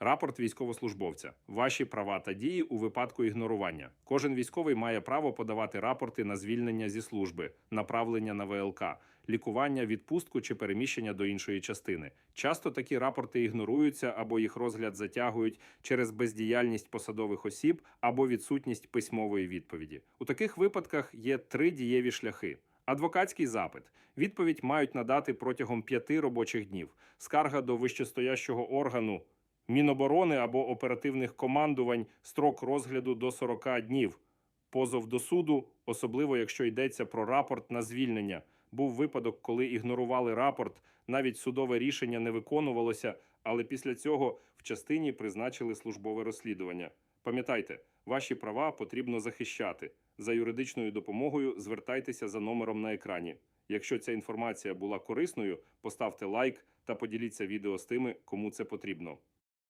Рапорт військовослужбовця. Ваші права та дії у випадку ігнорування. Кожен військовий має право подавати рапорти на звільнення зі служби, направлення на ВЛК, лікування, відпустку чи переміщення до іншої частини. Часто такі рапорти ігноруються або їх розгляд затягують через бездіяльність посадових осіб або відсутність письмової відповіді. У таких випадках є три дієві шляхи. Адвокатський запит. Відповідь мають надати протягом п'яти робочих днів. Скарга до вищестоящого органу Міноборони або оперативних командувань строк розгляду до 40 днів. Позов до суду, особливо якщо йдеться про рапорт на звільнення. Був випадок, коли ігнорували рапорт, навіть судове рішення не виконувалося, але після цього в частині призначили службове розслідування. Пам'ятайте, ваші права потрібно захищати. За юридичною допомогою звертайтеся за номером на екрані. Якщо ця інформація була корисною, поставте лайк та поділіться відео з тими, кому це потрібно.